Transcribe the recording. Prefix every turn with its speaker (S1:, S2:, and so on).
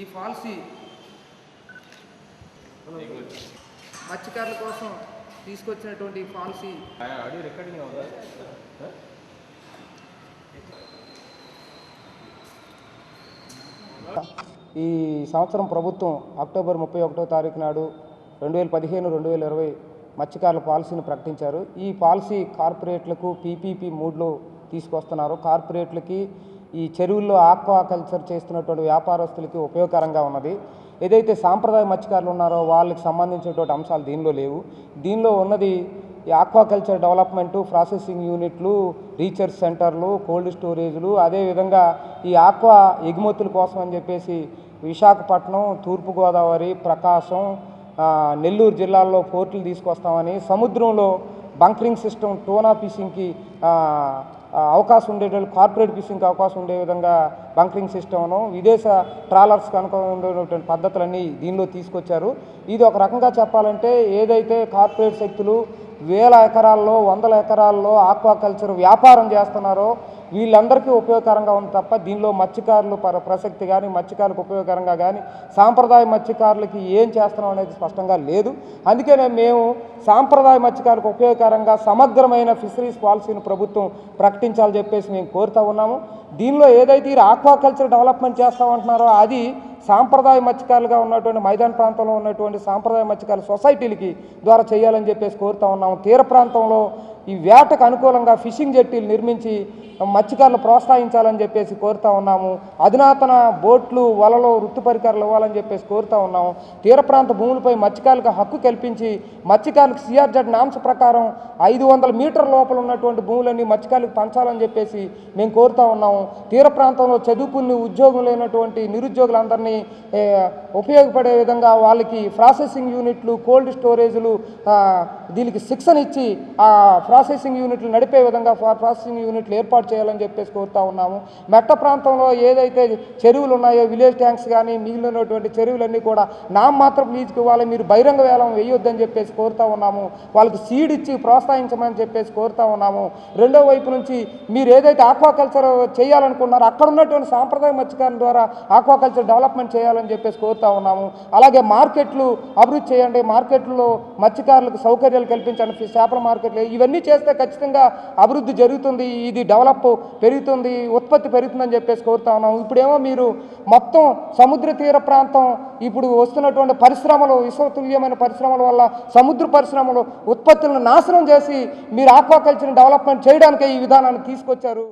S1: ఈ పాలసీ మత్స్యకారుల కోసం తీసుకొచ్చినటువంటి ఈ పాలసీ
S2: రికార్డింగ్ అవుదా
S1: ఈ సంవత్సరం ప్రభుత్వం అక్టోబర్ ముప్పై ఒకటో తారీఖు నాడు రెండు వేల పదిహేను రెండు వేల ఇరవై మత్స్యకారుల పాలసీని ప్రకటించారు. ఈ పాలసీ కార్పొరేట్లకు పీపీపీ మూడ్లో తీసుకొస్తున్నారు. కార్పొరేట్లకి ఈ చెరువుల్లో ఆక్వా కల్చర్ చేస్తున్నటువంటి వ్యాపారస్తులకి ఉపయోగకరంగా ఉన్నది. ఏదైతే సాంప్రదాయ మత్స్యకారులు ఉన్నారో వాళ్ళకి సంబంధించినటువంటి అంశాలు దీనిలో లేవు. దీనిలో ఉన్నది ఈ ఆక్వాకల్చర్ డెవలప్మెంటు ప్రాసెసింగ్ యూనిట్లు రీసెర్చ్ సెంటర్లు కోల్డ్ స్టోరేజ్లు అదేవిధంగా ఈ ఆక్వా ఎగుమతుల కోసం అని చెప్పేసి విశాఖపట్నం తూర్పుగోదావరి ప్రకాశం నెల్లూరు జిల్లాల్లో పోర్టులు తీసుకొస్తామని సముద్రంలో బంకరింగ్ సిస్టమ్ టోనా ఫిషింగ్కి అవకాశం ఉండేటట్లు కార్పొరేట్ ఫిషింగ్కి అవకాశం ఉండే విధంగా బంకరింగ్ సిస్టమ్ను విదేశ ట్రాలర్స్ కనుక ఉండేటువంటి పద్ధతులన్నీ దీనిలో తీసుకొచ్చారు. ఇది ఒక రకంగా చెప్పాలంటే ఏదైతే కార్పొరేట్ శక్తులు వేల ఎకరాల్లో వందల ఎకరాల్లో ఆక్వాకల్చర్ వ్యాపారం చేస్తున్నారో వీళ్ళందరికీ ఉపయోగకరంగా ఉంది తప్ప దీనిలో మత్స్యకారులు పర ప్రసక్తి కానీ మత్స్యకారులకు ఉపయోగకరంగా కానీ సాంప్రదాయ మత్స్యకారులకి ఏం చేస్తున్నాం అనేది స్పష్టంగా లేదు. అందుకనే మేము సాంప్రదాయ మత్స్యకారులకు ఉపయోగకరంగా సమగ్రమైన ఫిషరీస్ పాలసీని ప్రభుత్వం ప్రకటించాలని చెప్పేసి మేము కోరుతూ ఉన్నాము. దీనిలో ఏదైతే ఈ ఆక్వాకల్చర్ డెవలప్మెంట్ చేస్తామంటున్నారో అది సాంప్రదాయ మత్స్యకారులుగా ఉన్నటువంటి మైదాన ప్రాంతంలో ఉన్నటువంటి సాంప్రదాయ మత్స్యకారుల సొసైటీలకి ద్వారా చేయాలని చెప్పేసి కోరుతా ఉన్నాము. తీర ప్రాంతంలో ఈ వేటకు అనుకూలంగా ఫిషింగ్ జెట్టీలు నిర్మించి మత్స్యకారులు ప్రోత్సహించాలని చెప్పేసి కోరుతా ఉన్నాము. అధునాతన బోట్లు వలలు వృత్తి పరికరాలు ఇవ్వాలని చెప్పేసి కోరుతా ఉన్నాము. తీర ప్రాంత భూములపై మత్స్యకారులకు హక్కు కల్పించి మత్స్యకారులకు సిఆర్జెడ్ నామ్స్ ప్రకారం ఐదు వందల మీటర్ల లోపల ఉన్నటువంటి భూములన్నీ మత్స్యకారులకు పంచాలని చెప్పేసి మేము కోరుతా ఉన్నాము. తీర ప్రాంతంలో చదువుకుని ఉద్యోగం లేనటువంటి నిరుద్యోగులందరినీ ఉపయోగపడే విధంగా వాళ్ళకి ప్రాసెసింగ్ యూనిట్లు కోల్డ్ స్టోరేజ్లు దీనికి శిక్షణ ఇచ్చి ఆ ప్రాసెసింగ్ యూనిట్లు నడిపే విధంగా ప్రాసెసింగ్ యూనిట్లు ఏర్పాటు చేయాలని చెప్పేసి కోరుతా ఉన్నాము. మెట్ట ప్రాంతంలో ఏదైతే చెరువులు ఉన్నాయో విలేజ్ ట్యాంక్స్ కానీ మిగిలినటువంటి చెరువులన్నీ కూడా నా మాత్రం లీజుకి ఇవ్వాలి. మీరు బహిరంగ వేలం వేయొద్దని చెప్పేసి కోరుతా ఉన్నాము. వాళ్ళకి సీడ్ ఇచ్చి ప్రోత్సహించమని చెప్పేసి కోరుతా ఉన్నాము. రెండో వైపు నుంచి మీరు ఏదైతే ఆక్వాకల్చర్ చేయాలనుకున్నారో అక్కడ ఉన్నటువంటి సాంప్రదాయ మత్స్యకారుల ద్వారా ఆక్వాకల్చర్ డెవలప్మెంట్ చేయాలని చెప్పేసి కోరుతా ఉన్నాము. అలాగే మార్కెట్లు అభివృద్ధి చేయండి. మార్కెట్లో మత్స్యకారులకు సౌకర్యాలు కల్పించండి. చేపల మార్కెట్లు ఇవన్నీ చేస్తే ఖచ్చితంగా అభివృద్ధి జరుగుతుంది ఇది డెవలప్ పెరుగుతుంది ఉత్పత్తి పెరుగుతుందని చెప్పేసి కోరుతా ఉన్నాం ఇప్పుడేమో మీరు మొత్తం సముద్ర తీర ప్రాంతం ఇప్పుడు వస్తున్నటువంటి పరిశ్రమలు విశ్వతుల్యమైన పరిశ్రమల వల్ల సముద్ర పరిశ్రమలు ఉత్పత్తులను నాశనం చేసి మీరు ఆక్వాకల్చర్ డెవలప్మెంట్ చేయడానికే ఈ విధానాన్ని తీసుకొచ్చారు.